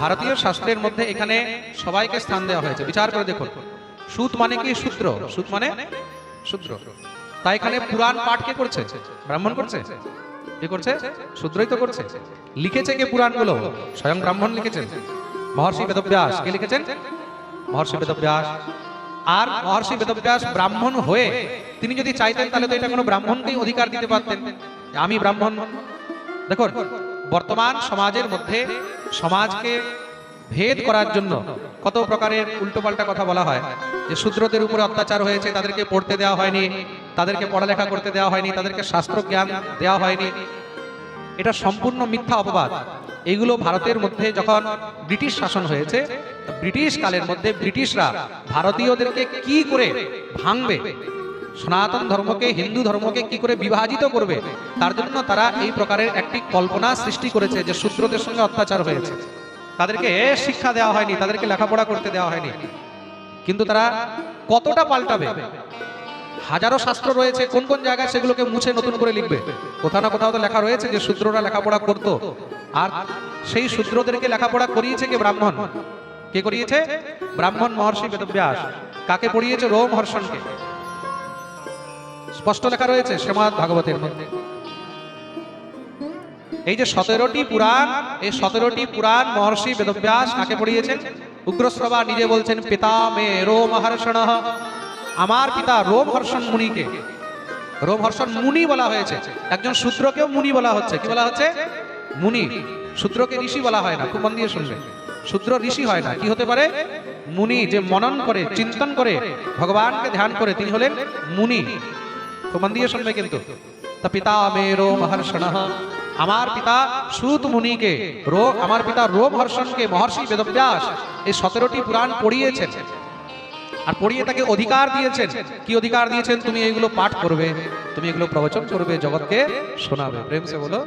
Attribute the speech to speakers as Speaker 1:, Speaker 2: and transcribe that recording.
Speaker 1: ভারতীয় শাস্ত্রের মধ্যে এখানে সবাইকে স্থান দেওয়া হয়েছে। বিচার করে দেখুন। সুত মানে কি সূত্র? সুত মানে সূত্র। তাই এখানে পুরাণ পাঠ কে করছে? ব্রাহ্মণ করছে? কে করছে? শূদ্রই তো করছে। লিখেছে কে পুরাণগুলো? স্বয়ং ব্রাহ্মণ লিখেছেন। মহর্ষি বেদব্যাস কে লিখেছেন? মহর্ষি বেদব্যাস। আর মহর্ষি বেদব্যাস ব্রাহ্মণ হয়ে তিনি যদি চাইতেন তাহলে তো এটা কোনো ব্রাহ্মণকেই অধিকার দিতে পারতেন। আমি ব্রাহ্মণ। দেখুন বর্তমান সমাজের মধ্যে সমাজকে ভেদ করার জন্য কত প্রকারের উল্টোপাল্টা কথা বলা হয়। যে শূদ্রদের উপরে অত্যাচার হয়েছে, তাদেরকে পড়তে দেওয়া হয়নি, তাদেরকে পড়ালেখা করতে দেওয়া হয়নি, তাদেরকে শাস্ত্র জ্ঞান দেওয়া হয়নি। এটা সম্পূর্ণ মিথ্যা অপবাদ। এইগুলো ভারতের মধ্যে যখন ব্রিটিশ শাসন হয়েছে, ব্রিটিশ কালের মধ্যে ব্রিটিশরা ভারতীয়দেরকে কি করে ভাঙবে সনাতন ধর্মকে, হিন্দু ধর্মকে কি করে বিভাজিত করবে? তার জন্য তারা এই প্রকারের একটি কল্পনা সৃষ্টি করেছে যে শূদ্রদের সঙ্গে অত্যাচার হয়েছে। তাদেরকে শিক্ষা দেওয়া হয়নি, তাদেরকে লেখাপড়া করতে দেওয়া হয়নি। কিন্তু তারা কতটা পাল্টাবে? হাজারো শাস্ত্র রয়েছে, কোন কোন জায়গায় সেগুলোকে মুছে নতুন করে লিখবে? কোথাও না কোথাও তো লেখা রয়েছে যে শূদ্ররা লেখাপড়া করতো। আর সেই শূদ্রদেরকে লেখাপড়া করিয়েছে কে ব্রাহ্মণ? কে করিয়েছে? ব্রাহ্মণ মহর্ষি বেদব্যাস। কাকে পড়িয়েছে? রোম হর্ষণকে। স্পষ্ট লেখা রয়েছে শ্রীমদ ভাগবতের মধ্যে। এই যে সতেরোটি পুরাণ, এই সতেরোটি পুরাণ মহর্ষি বেদব্যাস কাকে পড়িয়েছেন? উগ্রশ্রবা নিজে বলছেন, পিতা মে রোমহর্ষণ আমার পিতা রোমহর্ষণ মুনিকে রোমহর্ষণ মুনি বলা হয়েছে। একজন শূদ্রকেও মুনি বলা হচ্ছে। কি বলা হচ্ছে? মুনি। শূদ্রকে ঋষি বলা হয় না, খুব মন দিয়ে শুনবে। শূদ্র ঋষি হয় না। কি হতে পারে? মুনি যে মনন করে, চিন্তন করে, ভগবানকে ধ্যান করে, তিনি হলেন মুনি। মন দিয়ে শুনবে কিন্তু। তা পিতা মেরো মহর্ষণ। আমার পিতা সুত মুনিকে, রো, আমার পিতা রোম হর্ষণকে মহর্ষি বেদব্যাস এই সতেরোটি পুরাণ পড়িয়েছেন। আর পড়িয়ে তাকে অধিকার দিয়েছেন। কি অধিকার দিয়েছেন? তুমি এগুলো পাঠ করবে, তুমি এগুলো প্রবচন করবে, জগৎকে শোনাবে। প্রেম সে বলো